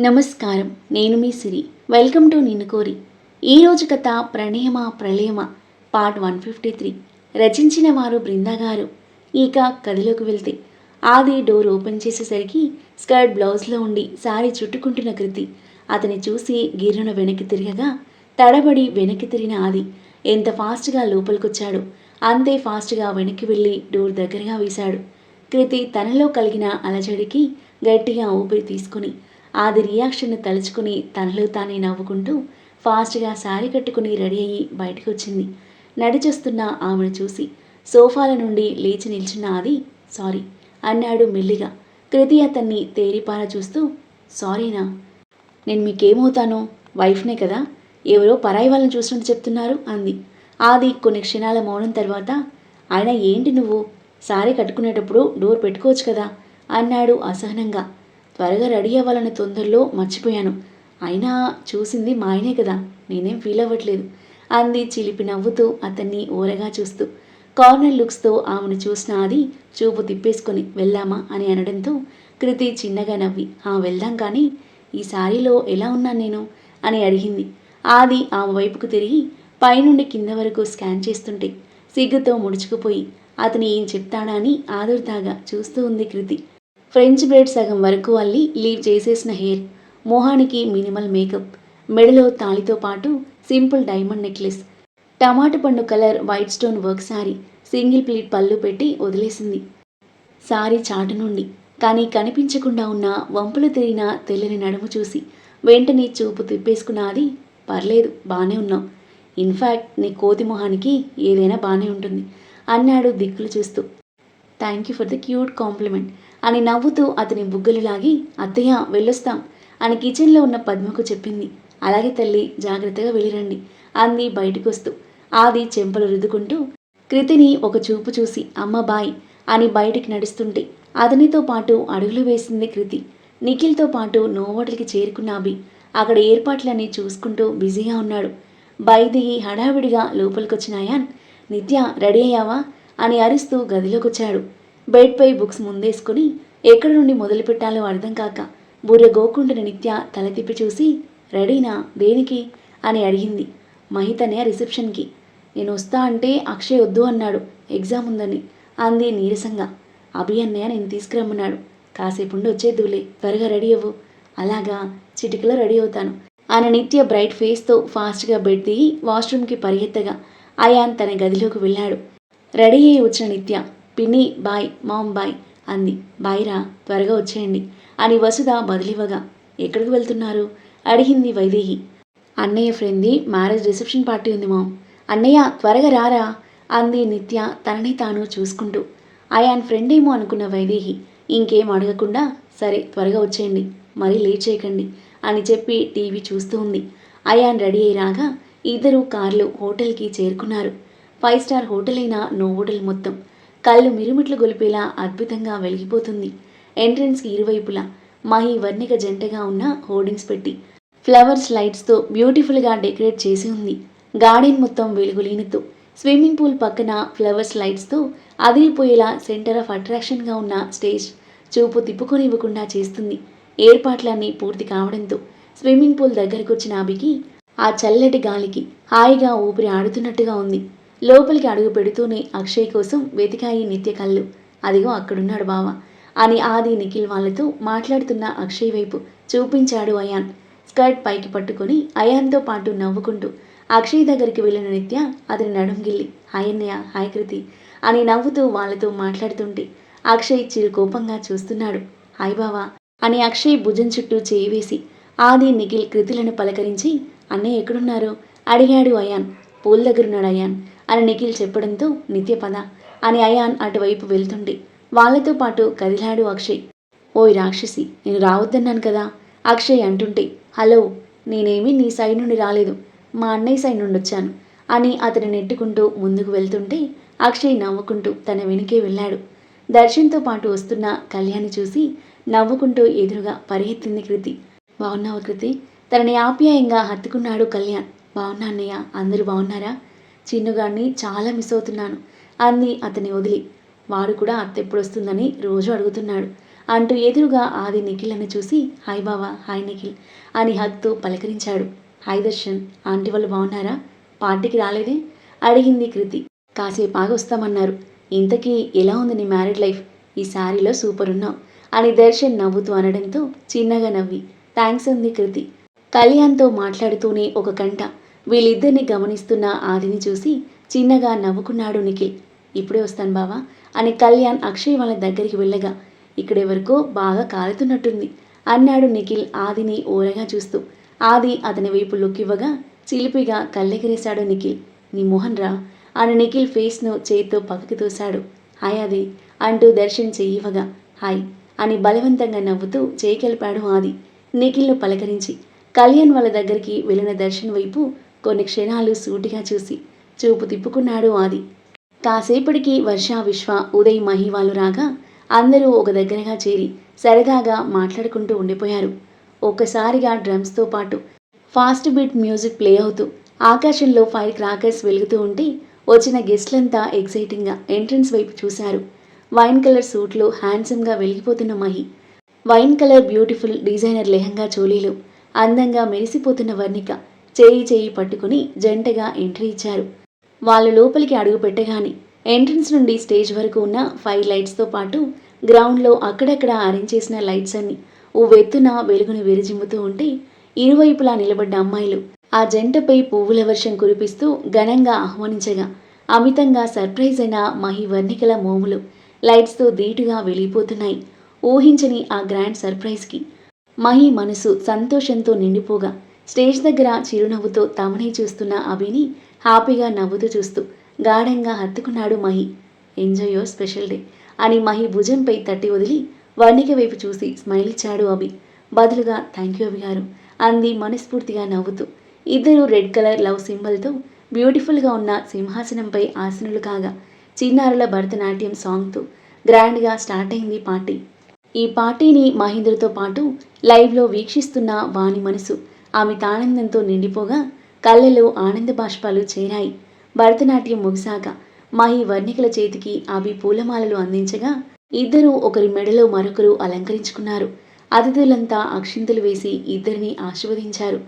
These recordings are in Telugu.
నమస్కారం. నేను మీ సిరి. వెల్కమ్ టు నిన్ను కోరి. ఈరోజు కథ ప్రణయమ ప్రళయమ? Part one fifty three. రచించిన వారు బృందాగారు ఇక కథలోకి వెళ్తే ఆది డోర్ ఓపెన్ చేసేసరికి స్కర్ట్ బ్లౌజ్లో ఉండి సారీ చుట్టుకుంటున్న కృతి. అతని చూసి గిర్రున వెనక్కి తిరగగా తడబడి వెనక్కి తిరిగిన ఆది ఎంత ఫాస్ట్గా లోపలికొచ్చాడు. అంతే ఫాస్ట్గా వెనక్కి వెళ్ళి డోర్ దగ్గరగా వేశాడు. కృతి తనలో కలిగిన అలజడికి గట్టిగా ఊపిరి తీసుకుని అది రియాక్షన్ తలుచుకుని తనలో తానే నవ్వుకుంటూ ఫాస్ట్గా శారీ కట్టుకుని రెడీ అయ్యి బయటకు వచ్చింది నడిచొస్తున్న ఆమెను చూసి సోఫాల నుండి లేచి నిల్చున్న ఆది సారీ అన్నాడు మెల్లిగా. కృతి అతన్ని తేరిపార చూస్తూ సారీనా? నేను మీకేమవుతాను? వైఫ్నే కదా? ఎవరో పరాయి వాళ్ళని చూసినట్టు చెప్తున్నారు అంది. ఆది కొన్ని క్షణాల మౌనం తర్వాత ఆయన ఏంటి నువ్వు? సారీ కట్టుకునేటప్పుడు డోర్ పెట్టుకోవచ్చు కదా? అన్నాడు అసహనంగా. త్వరగా రెడీ అవ్వాలనే తొందరలో మర్చిపోయాను. అయినా చూసింది మా ఆయనే కదా నేనేం ఫీల్ అవ్వట్లేదు. అంది చిలిపి నవ్వుతూ అతన్ని ఓరగా చూస్తూ. కార్నర్ లుక్స్తో ఆమెను చూసిన అది చూపు తిప్పేసుకొని వెళ్దామా అని అనడంతో కృతి చిన్నగా నవ్వి ఆ వెళ్దాం కానీ ఈ సారీలో ఎలా ఉన్నాను నేను? అని అడిగింది. ఆది ఆమె వైపుకు తిరిగి పైనుండి కింద వరకు స్కాన్ చేస్తుంటే సిగ్గుతో ముడుచుకుపోయి అతను ఏం చెప్తాడా? అని ఆదుర్దాగా చూస్తూ ఉంది కృతి. ఫ్రెంచ్ బ్రెడ్ సగం వరకు అల్లి లీవ్ చేసేసిన హెయిర్. మొహానికి మినిమల్ మేకప్. మెడలో తాళితో పాటు సింపుల్ డైమండ్ నెక్లెస్. టమాటా పండు colour white stone work sari single pleat పళ్ళు పెట్టి వదిలేసింది. సారీ చాటు నుండి. కానీ కనిపించకుండా ఉన్న వంపులు తిరిగిన తెల్లని నడుము చూసి వెంటనే చూపు తిప్పేసుకున్న అది పర్లేదు బాగానే ఉన్నావు ఇన్ఫ్యాక్ట్ నీ కోతి మొహానికి ఏదైనా బాగానే ఉంటుంది అన్నాడు దిక్కులు చూస్తూ. Thank you for the cute compliment. అని నవ్వుతూ అతని బుగ్గలు లాగి అత్తయ్య వెళ్ళొస్తాం అని కిచెన్లో ఉన్న పద్మకు చెప్పింది. అలాగే తల్లి జాగ్రత్తగా వెళ్ళిరండి అంది బయటకు వస్తూ ఆది చెంపలు రుద్దుకుంటూ కృతిని ఒక చూపు చూసి అమ్మ బాయ్ అని బయటికి నడుస్తుంటే అతనితో పాటు అడుగులు వేసింది కృతి. నిఖిల్తో పాటు నోవోటల్కి చేరుకున్న అభి. అక్కడ ఏర్పాట్లన్నీ చూసుకుంటూ బిజీగా ఉన్నాడు. బయదిగి హడావిడిగా లోపలికొచ్చిన అయాన్ నిత్య రెడీ అయ్యావా? అని అరుస్తూ గదిలోకొచ్చాడు. బెడ్పై బుక్స్ ముందేసుకుని ఎక్కడి నుండి మొదలు పెట్టాలో అర్థం కాక బుర్ర గోకుంటున్న నిత్య తల తిప్పి చూసి రెడీనా? దేనికి? అని అడిగింది. మహితనే రిసెప్షన్కి నేను వస్తా అంటే అక్షయ్ వద్దు అన్నాడు. ఎగ్జామ్ ఉందని అంది నీరసంగా. అభి అన్నయ్య నేను తీసుకురమ్మన్నాడు. కాసేపు ఉండి వచ్చేద్దులే త్వరగా రెడీ అవ్వు. అలాగా చిటికలో రెడీ అవుతాను ఆయన నిత్య బ్రైట్ ఫేస్తో ఫాస్ట్గా బెడ్ దిగి వాష్రూమ్కి పరిగెత్తగా అయాన్ తన గదిలోకి వెళ్ళాడు. రెడీ అయ్యి వచ్చిన నిత్య పిన్ని బాయ్ మామ్ బాయ్ అంది. బాయ్రా త్వరగా వచ్చేయండి. అని వసుధ బదిలివ్వగా ఎక్కడికి వెళ్తున్నారు? అడిగింది వైదేహి. అన్నయ్య ఫ్రెండ్ది మ్యారేజ్ రిసెప్షన్ పార్టీ ఉంది మామ్. అన్నయ్య త్వరగా రారా? అంది నిత్య తనని తాను చూసుకుంటూ. అయాన్ ఫ్రెండ్ ఏమో అనుకున్న వైదేహి ఇంకేం అడగకుండా సరే త్వరగా వచ్చేయండి. మరీ లేట్ చేయకండి అని చెప్పి టీవీ చూస్తూ ఉంది. అయాన్ రెడీ అయి రాగా ఇద్దరు కార్లు హోటల్కి చేరుకున్నారు. ఫైవ్ స్టార్ హోటల్ అయిన నోవోటల్ మొత్తం. కళ్ళు మిరుమిట్లు గొలిపేలా అద్భుతంగా వెలిగిపోతుంది. ఎంట్రన్స్కి ఇరువైపులా మహి వర్ణిక జంటగా ఉన్న హోర్డింగ్స్ పెట్టి ఫ్లవర్స్ లైట్స్తో బ్యూటిఫుల్గా డెకరేట్ చేసి ఉంది. గార్డెన్ మొత్తం వెలుగులీనుతూ స్విమ్మింగ్ పూల్ పక్కన ఫ్లవర్స్ లైట్స్తో అదిరిపోయేలా సెంటర్ ఆఫ్ అట్రాక్షన్గా ఉన్న స్టేజ్ చూపు తిప్పుకొనివ్వకుండా చేస్తుంది. ఏర్పాట్లన్నీ పూర్తి కావడంతో స్విమ్మింగ్ పూల్ దగ్గరకు వచ్చిన అభికి ఆ చల్లటి గాలికి హాయిగా ఊపిరి ఆడుతున్నట్టుగా ఉంది. లోపలికి అడుగు పెడుతూనే అక్షయ్ కోసం వెతికాయి నిత్య కళ్ళు అదిగో అక్కడున్నాడు బావ అని ఆది నిఖిల్ వాళ్ళతో మాట్లాడుతున్న అక్షయ్ వైపు చూపించాడు అయాన్. స్కర్ట్ పైకి పట్టుకొని అయాన్తో పాటు నవ్వుకుంటూ అక్షయ్ దగ్గరికి వెళ్ళిన నిత్య అతని నడుంగిల్లి గిల్లి. హాయ్ కృతి అని నవ్వుతూ వాళ్ళతో మాట్లాడుతుంటే అక్షయ్ చిరు కోపంగా చూస్తున్నాడు. హాయ్ బావా అని అక్షయ్ భుజం చుట్టూ చేయి వేసి ఆది నిఖిల్ కృతులను పలకరించి అన్నయ్య ఎక్కడున్నారు? అడిగాడు అయాన్. Pool దగ్గరున్నాడు ion. అని నిఖిల్ చెప్పడంతో నిత్యపద అని అయాన్ అటువైపు వెళ్తుంటే వాళ్ళతో పాటు కదిలాడు అక్షయ్. ఓయ్ రాక్షసి నేను రావద్దన్నాను కదా. అక్షయ్ అంటుంటే హలో నేనేమీ నీ సైడ్ నుండి రాలేదు. మా అన్నయ్య సైడ్ నుండి వచ్చాను అని అతను నెట్టుకుంటూ ముందుకు వెళ్తుంటే అక్షయ్ నవ్వుకుంటూ తన వెనుకే వెళ్ళాడు. దర్శన్తో పాటు వస్తున్న కళ్యాణి చూసి నవ్వుకుంటూ ఎదురుగా పరిగెత్తింది కృతి. బాగున్నావు కృతి? తనని ఆప్యాయంగా హత్తుకున్నాడు కళ్యాణ్. బాగున్నా అన్నయ్య అందరూ బాగున్నారా? చిన్నుగాన్ని చాలా మిస్ అవుతున్నాను. అంది అతని వదిలి. వాడు కూడా అత్త ఎప్పుడు వస్తుందని రోజు అడుగుతున్నాడు. అంటూ ఎదురుగా ఆది నిఖిల్ని చూసి హాయ్ బావా హాయ్ నిఖిల్ అని హత్తు పలకరించాడు. హాయ్ దర్శన్ ఆంటీ వాళ్ళు బాగున్నారా పార్టీకి రాలేదే? అడిగింది కృతి. కాసేపు ఆగి వస్తామన్నారు ఇంతకీ ఎలా ఉంది నీ మ్యారీడ్ లైఫ్? ఈ శారీలో సూపర్ ఉన్నావు అని దర్శన్ నవ్వుతూ అనడంతో చిన్నగా నవ్వి థ్యాంక్స్ అంది కృతి. కళ్యాణ్తో మాట్లాడుతూనే ఒక గంట వీళ్ళిద్దరిని గమనిస్తున్న ఆదిని చూసి చిన్నగా నవ్వుకున్నాడు నిఖిల్. ఇప్పుడే వస్తాను బావా అని కళ్యాణ్ అక్షయ్ వాళ్ళ దగ్గరికి వెళ్ళగా ఇక్కడే వరకు బాగా కాలుతున్నట్టుంది అన్నాడు నిఖిల్ ఆదిని ఓరగా చూస్తూ. ఆది అతని వైపు లుక్కివ్వగా చిలిపిగా కళ్ళెగిరేశాడు నిఖిల్. నీ మోహన్ రా అని నిఖిల్ ఫేస్ను చేత్తో పక్కకి తోశాడు. హాయ్ ఆది అంటూ దర్శన్ చెయ్యివ్వగా హాయ్ అని బలవంతంగా నవ్వుతూ చేయికెలిపాడు ఆది. నిఖిల్ను పలకరించి కళ్యాణ్ వాళ్ళ దగ్గరికి వెళ్ళిన దర్శన్ వైపు కొన్ని క్షణాలు సూటిగా చూసి చూపు తిప్పుకున్నాడు ఆది. కాసేపటికి వర్ష విశ్వ ఉదయ్ మహి వాళ్ళు రాగా అందరూ ఒక దగ్గరగా చేరి సరదాగా మాట్లాడుకుంటూ ఉండిపోయారు. ఒక్కసారిగా డ్రమ్స్తో పాటు ఫాస్ట్ బీట్ మ్యూజిక్ ప్లే అవుతూ ఆకాశంలో ఫైర్ క్రాకర్స్ వెలుగుతూ ఉంటే వచ్చిన గెస్ట్లంతా ఎక్సైటింగ్గా ఎంట్రన్స్ వైపు చూశారు. వైన్ కలర్ సూట్లో హ్యాండ్సమ్గా వెలిగిపోతున్న Mahi wine colour beautiful designer lehenga చోలీలు అందంగా మెరిసిపోతున్న వర్ణిక చేయి చేయి పట్టుకుని జంటగా ఎంట్రీ ఇచ్చారు. వాళ్ళు లోపలికి అడుగు పెట్టగానే ఎంట్రన్స్ నుండి స్టేజ్ వరకు ఉన్న ఫైవ్ లైట్స్తో పాటు గ్రౌండ్లో అక్కడక్కడ అరేంజ్ చేసిన లైట్స్ అన్ని ఉవ్వెత్తున వెలుగును విరిజిమ్ముతూ ఉంటే ఇరువైపులా నిలబడ్డ అమ్మాయిలు ఆ జంటపై పువ్వుల వర్షం కురిపిస్తూ ఘనంగా ఆహ్వానించగా అమితంగా సర్ప్రైజ్ అయిన మహి వర్ణికల మోములు లైట్స్తో ధీటుగా వెలిగిపోతున్నాయి. ఊహించని ఆ గ్రాండ్ సర్ప్రైజ్కి మహి మనసు సంతోషంతో నిండిపోగా స్టేజ్ దగ్గర చిరునవ్వుతో తమనే చూస్తున్న అభిని హ్యాపీగా నవ్వుతూ చూస్తూ గాఢంగా హత్తుకున్నాడు Mahi. Enjoy your special day అని మహి భుజంపై తట్టి వదిలి వర్ణిక వైపు చూసి స్మైల్ ఇచ్చాడు అభి. బదులుగా థ్యాంక్ యూ అభి గారు అంది మనస్ఫూర్తిగా నవ్వుతూ. ఇద్దరు రెడ్ కలర్ లవ్ సింబల్తో బ్యూటిఫుల్గా ఉన్న సింహాసనంపై ఆసనులు కాగా చిన్నారుల భరతనాట్యం సాంగ్తో గ్రాండ్గా స్టార్ట్ అయింది పార్టీ. ఈ పార్టీని మహేంద్రతో పాటు లైవ్లో వీక్షిస్తున్న వాణి మనసు ఆమె తానందంతో నిండిపోగా కళ్ళలో ఆనంద బాష్పాలు చేరాయి. భరతనాట్యం ముగిశాక మహి వర్ణికల చేతికి అవి పూలమాలలు అందించగా ఇద్దరూ ఒకరి మెడలో మరొకరు అలంకరించుకున్నారు. అతిథులంతా అక్షింతలు వేసి ఇద్దరిని ఆశీర్వదించారు.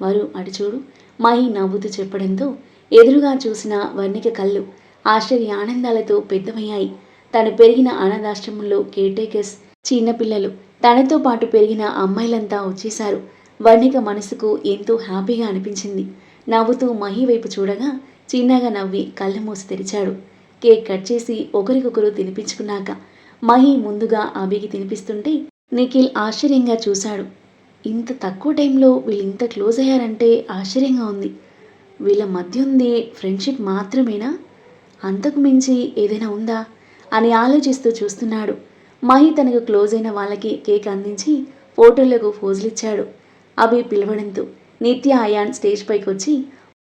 వారు అటుచూడు మహి నవ్వుతూ చెప్పడంతో ఎదురుగా చూసిన వర్ణిక కళ్ళు ఆశ్చర్య ఆనందాలతో పెద్దవయ్యాయి. తను పెరిగిన అనాథాశ్రమంలో కేర్టేకర్స్ చిన్నపిల్లలు తనతో పాటు పెరిగిన అమ్మాయిలంతా వచ్చేశారు. వర్ణిక మనసుకు ఎంతో హ్యాపీగా అనిపించింది. నవ్వుతూ మహి వైపు చూడగా చిన్నగా నవ్వి కళ్ళు మూసి తెరిచాడు. కేక్ కట్ చేసి ఒకరికొకరు తినిపించుకున్నాక మహి ముందుగా అభికి తినిపిస్తుంటే నిఖిల్ ఆశ్చర్యంగా చూశాడు. ఇంత తక్కువ టైంలో వీళ్ళు ఇంత క్లోజ్ అయ్యారంటే ఆశ్చర్యంగా ఉంది. వీళ్ళ మధ్య ఉంది ఫ్రెండ్షిప్ మాత్రమేనా? అంతకు మించి ఏదైనా ఉందా? అని ఆలోచిస్తూ చూస్తున్నాడు. మహి తనకు క్లోజ్ అయిన వాళ్ళకి కేక్ అందించి ఫోటోలకు ఫోజులిచ్చాడు అభి పిలవడంతో నిత్య అయాన్ స్టేజ్ పైకి వచ్చి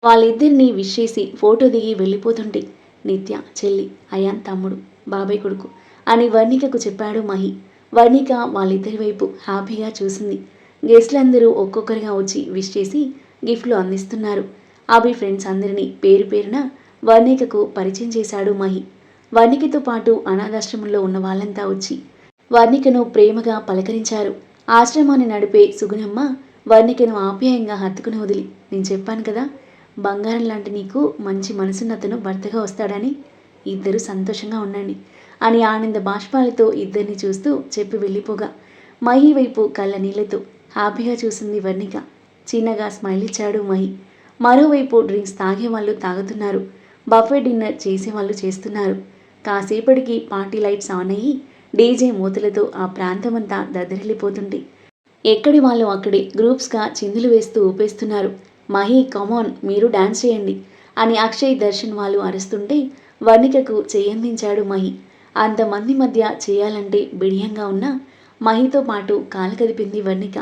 వాళ్ళిద్దరిని విష్ చేసి ఫోటో దిగి వెళ్ళిపోతుంటే నిత్య చెల్లి అయాన్ తమ్ముడు బాబాయ్ కొడుకు అని వర్ణికకు చెప్పాడు మహి. వర్ణిక వాళ్ళిద్దరి వైపు హ్యాపీగా చూసింది. గెస్ట్లందరూ ఒక్కొక్కరిగా వచ్చి విష్ చేసి గిఫ్ట్లు అందిస్తున్నారు. అభి ఫ్రెండ్స్ అందరినీ పేరు పేరున వర్ణికకు పరిచయం చేశాడు మహి. వర్ణికతో పాటు అనాథాశ్రమంలో ఉన్న వాళ్ళంతా వచ్చి వర్ణికను ప్రేమగా పలకరించారు. ఆశ్రమాన్ని నడిపే సుగుణమ్మ వర్ణికను ఆప్యాయంగా హత్తుకుని వదిలి. నేను చెప్పాను కదా బంగారం లాంటి నీకు మంచి మనసున్నతను భర్తగా వస్తాడని. ఇద్దరు సంతోషంగా ఉండండి అని ఆనంద బాష్పాలతో ఇద్దరిని చూస్తూ చెప్పి వెళ్ళిపోగా. మహి వైపు కళ్ళ నీళ్ళతో హ్యాపీగా చూసింది వర్ణిక. చిన్నగా స్మైల్ ఇచ్చాడు మహి. మరోవైపు డ్రింక్స్ తాగే వాళ్ళు తాగుతున్నారు. బఫే డిన్నర్ చేసేవాళ్ళు చేస్తున్నారు. కాసేపటికి పార్టీ లైట్స్ ఆన్ అయ్యి డీజే మూతలతో ఆ ప్రాంతమంతా దద్దరిల్లిపోతుంది ఎక్కడి వాళ్ళు అక్కడే గ్రూప్స్గా చిందులు వేస్తూ ఊపేస్తున్నారు. మహి కమాన్ మీరు డాన్స్ చేయండి అని అక్షయ్ దర్శన్ వాళ్ళు అరుస్తుంటే వర్ణికకు చేయందించాడు మహి. అంతమంది మధ్య చేయాలంటే బిడియంగా ఉన్న మహితో పాటు కాలు కదిపింది వర్ణిక.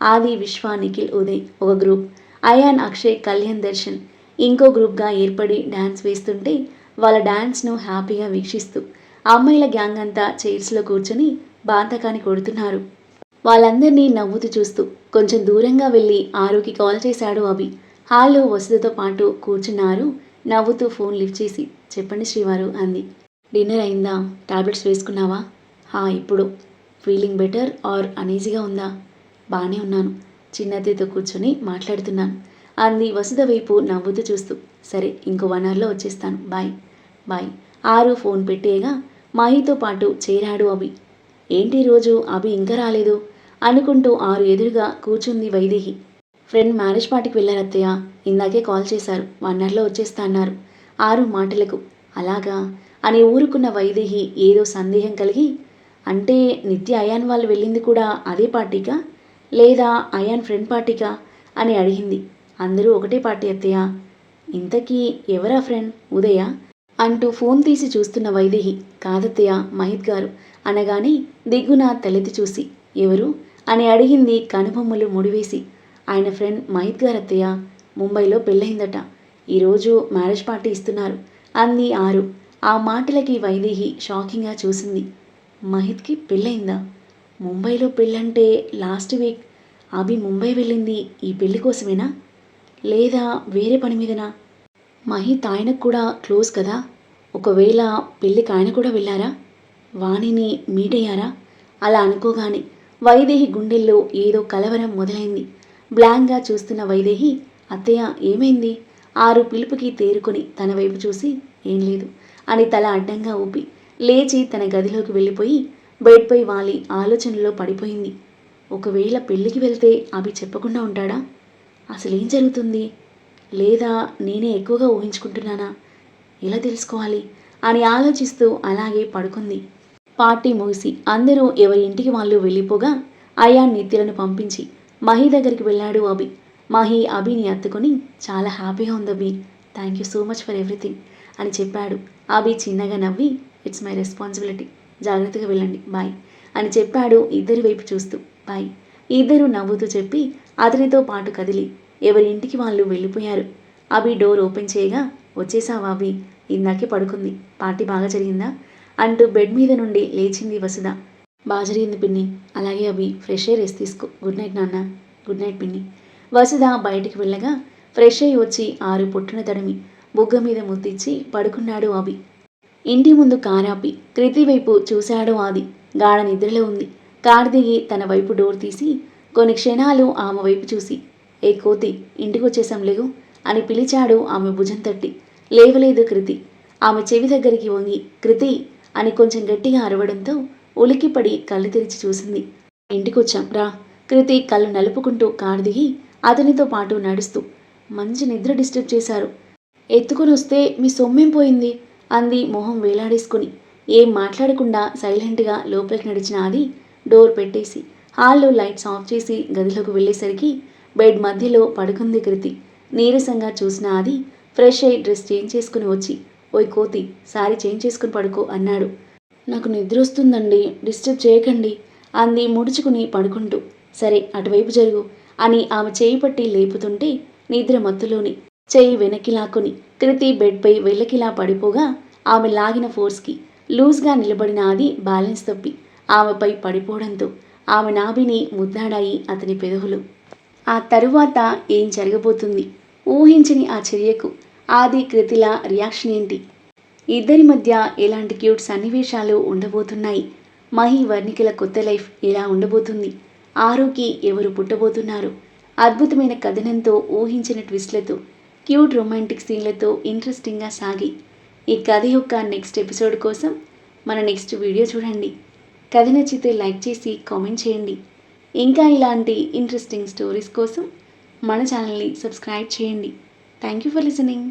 ఆది విశ్వ నిఖిల్ ఉదయ్ ఒక గ్రూప్. అయాన్ అక్షయ్ కళ్యాణ్ దర్శన్ ఇంకో గ్రూప్గా ఏర్పడి డ్యాన్స్ వేస్తుంటే వాళ్ళ డ్యాన్స్ను హ్యాపీగా వీక్షిస్తూ అమ్మాయిల గ్యాంగ్ అంతా చైర్స్లో కూర్చొని బాంతకాన్ని కొడుతున్నారు. వాళ్ళందరినీ నవ్వుతూ చూస్తూ కొంచెం దూరంగా వెళ్ళి ఆరుకి కాల్ చేశాడు అభి. హాల్లో వసతితో పాటు కూర్చున్నారు. నవ్వుతూ ఫోన్ లిఫ్ట్ చేసి చెప్పండి శ్రీవారు అంది. డిన్నర్ అయిందా? టాబ్లెట్స్ వేసుకున్నావా? హా ఇప్పుడు. ఫీలింగ్ బెటర్ ఆర్ అనీజీగా ఉందా? బాగానే ఉన్నాను. చిన్నతితో కూర్చొని మాట్లాడుతున్నాను. అంది వసుధ వైపు నవ్వుతూ చూస్తూ. సరే ఇంకో వన్ అవర్లో వచ్చేస్తాను. బాయ్. బాయ్. ఆరు ఫోన్ పెట్టేయగా మాయితో పాటు చేరాడు అభి. ఏంటి రోజు? అభి ఇంకా రాలేదు? అనుకుంటూ ఆరు ఎదురుగా కూర్చుంది వైదేహి. ఫ్రెండ్ మ్యారేజ్ పార్టీకి వెళ్ళారు అత్తయ్య. ఇందాకే కాల్ చేశారు. వన్ అవర్లో వచ్చేస్తా అన్నారు ఆరు మాటలకు. అలాగా? అని ఊరుకున్న వైదేహి ఏదో సందేహం కలిగి అంటే నిత్య అయాన్ వాళ్ళు వెళ్ళింది కూడా అదే పార్టీకా? లేదా అయాన్ ఫ్రెండ్ పార్టీకా? అని అడిగింది. అందరూ ఒకటే పార్టీ అత్తయ్య. ఇంతకీ ఎవరా ఫ్రెండ్? ఉదయ? అంటూ ఫోన్ తీసి చూస్తున్న వైదేహి కాదత్తయ్య మహిత్ గారు. అనగానే దిగున తలెత్తి చూసి ఎవరు? అని అడిగింది కనుబొమ్మలు ముడివేసి. ఆయన ఫ్రెండ్ మహిత్ గారు అత్తయ్య ముంబైలో పెళ్ళయిందట. ఈరోజు మ్యారేజ్ పార్టీ ఇస్తున్నారు అంది ఆరు. ఆ మాటలకి వైదేహి షాకింగ్గా చూసింది. మహిత్కి పెళ్ళయిందా? ముంబైలో పెళ్ళంటే లాస్ట్ వీక్ అభి ముంబై వెళ్ళింది ఈ పెళ్ళి కోసమేనా? లేదా వేరే పని మీదనా? మహిత్ ఆయనకు కూడా క్లోజ్ కదా? ఒకవేళ పెళ్ళికి ఆయన కూడా వెళ్ళారా? వాణిని మీట్ అయ్యారా అలా అనుకోగానే వైదేహి గుండెల్లో ఏదో కలవరం మొదలైంది. బ్లాంక్గా చూస్తున్న వైదేహి అత్తయ్య ఏమైంది? ఆరు పిలుపుకి తేరుకొని తన వైపు చూసి ఏం లేదు అని తల అడ్డంగా ఊపి లేచి తన గదిలోకి వెళ్ళిపోయి బెడ్పై వాలి ఆలోచనలో పడిపోయింది. ఒకవేళ పెళ్ళికి వెళ్తే అవి చెప్పకుండా ఉంటాడా? అసలేం జరుగుతుంది? లేదా నేనే ఎక్కువగా ఊహించుకుంటున్నానా? ఎలా తెలుసుకోవాలి? అని ఆలోచిస్తూ అలాగే పడుకుంది. పార్టీ ముగిసి అందరూ ఎవరి ఇంటికి వాళ్ళు వెళ్ళిపోగా అయా నిత్యలను పంపించి మహి దగ్గరికి వెళ్ళాడు అభి. మహి అభిని అత్తుకొని చాలా హ్యాపీగా ఉంది Abhi. Thank you so much for everything అని చెప్పాడు. అభి చిన్నగా నవ్వి ఇట్స్ మై రెస్పాన్సిబిలిటీ జాగ్రత్తగా వెళ్ళండి. బాయ్ అని చెప్పాడు ఇద్దరి వైపు చూస్తూ. బాయ్ ఇద్దరు నవ్వుతూ చెప్పి అతనితో పాటు కదిలి ఎవరి ఇంటికి వాళ్ళు వెళ్ళిపోయారు? అభి డోర్ ఓపెన్ చేయగా వచ్చేసావా అభి? ఇందాకే పడుకుంది. పార్టీ బాగా జరిగిందా? అంటూ బెడ్ మీద నుండి లేచింది వసుధ. బాగా జరిగింది పిన్ని. అలాగే అవి ఫ్రెష్ ఎయిర్ వేసి తీసుకో. గుడ్ నైట్ నాన్న. గుడ్ నైట్ పిన్ని. వసుధ బయటికి వెళ్ళగా ఫ్రెష్ అయ్యి వచ్చి ఆరు పుట్టిన తడిమి బుగ్గ మీద ముద్దిచ్చి పడుకున్నాడు అభి. ఇంటి ముందు కారాపి కృతి వైపు చూశాడు ఆది. గాఢ నిద్రలో ఉంది. కారు దిగి తన వైపు డోర్ తీసి కొన్ని క్షణాలు ఆమె వైపు చూసి ఏ కోతి ఇంటికి వచ్చేసాం అని పిలిచాడు ఆమె భుజం తట్టి. లేవలేదు కృతి. ఆమె చెవి దగ్గరికి వంగి కృతి అని కొంచెం గట్టిగా అరవడంతో ఉలికిపడి కళ్ళు తెరిచి చూసింది. ఇంటికొచ్చాం. రా. కృతి కళ్ళు నలుపుకుంటూ కారు దిగి అతనితో పాటు నడుస్తూ మంచి నిద్ర డిస్టర్బ్ చేశారు. ఎత్తుకొని వస్తే మీ సొమ్మేం పోయింది? అంది మొహం వేలాడేసుకుని. ఏం మాట్లాడకుండా సైలెంట్గా లోపలికి నడిచిన అది డోర్ పెట్టేసి హాల్లో లైట్స్ ఆఫ్ చేసి గదిలోకి వెళ్ళేసరికి బెడ్ మధ్యలో పడుకుంది కృతి. నీరసంగా చూసిన అది ఫ్రెష్ అయి డ్రెస్ చేంజ్ చేసుకుని వచ్చి ఓయ్ కోతి సారీ చేంజ్ చేసుకుని పడుకో అన్నాడు. నాకు నిద్ర వస్తుందండి డిస్టర్బ్ చేయకండి అంది ముడుచుకుని పడుకుంటూ. సరే అటువైపు జరుగు అని ఆమె చేయి పట్టి లేపుతుంటే నిద్ర మత్తులోని చెయ్యి వెనక్కి లాక్కుని కృతి బెడ్పై వెళ్ళకిలా పడిపోగా ఆమె లాగిన ఫోర్స్కి లూజ్గా నిలబడిన అది బ్యాలెన్స్ తప్పి ఆమెపై పడిపోవడంతో ఆమె నాభిని ముద్దాడాయి అతని పెదవులు. ఆ తరువాత ఏం జరగబోతుంది? ఊహించని ఆ చర్యకు ఆది కృతిల రియాక్షన్ ఏంటి? ఇద్దరి మధ్య ఎలాంటి క్యూట్ సన్నివేశాలు ఉండబోతున్నాయి? మహి వర్ణికల కొత్త లైఫ్ ఎలా ఉండబోతుంది? ఆరోకి ఎవరు పుట్టబోతున్నారు? అద్భుతమైన కథనంతో ఊహించిన ట్విస్ట్లతో క్యూట్ రొమాంటిక్ సీన్లతో ఇంట్రెస్టింగ్గా సాగి ఈ కథ యొక్క నెక్స్ట్ ఎపిసోడ్ కోసం మన నెక్స్ట్ వీడియో చూడండి. కథ నచ్చితే లైక్ చేసి కామెంట్ చేయండి. ఇంకా ఇలాంటి ఇంట్రెస్టింగ్ స్టోరీస్ కోసం మన ఛానల్ని సబ్స్క్రైబ్ చేయండి. Thank you for listening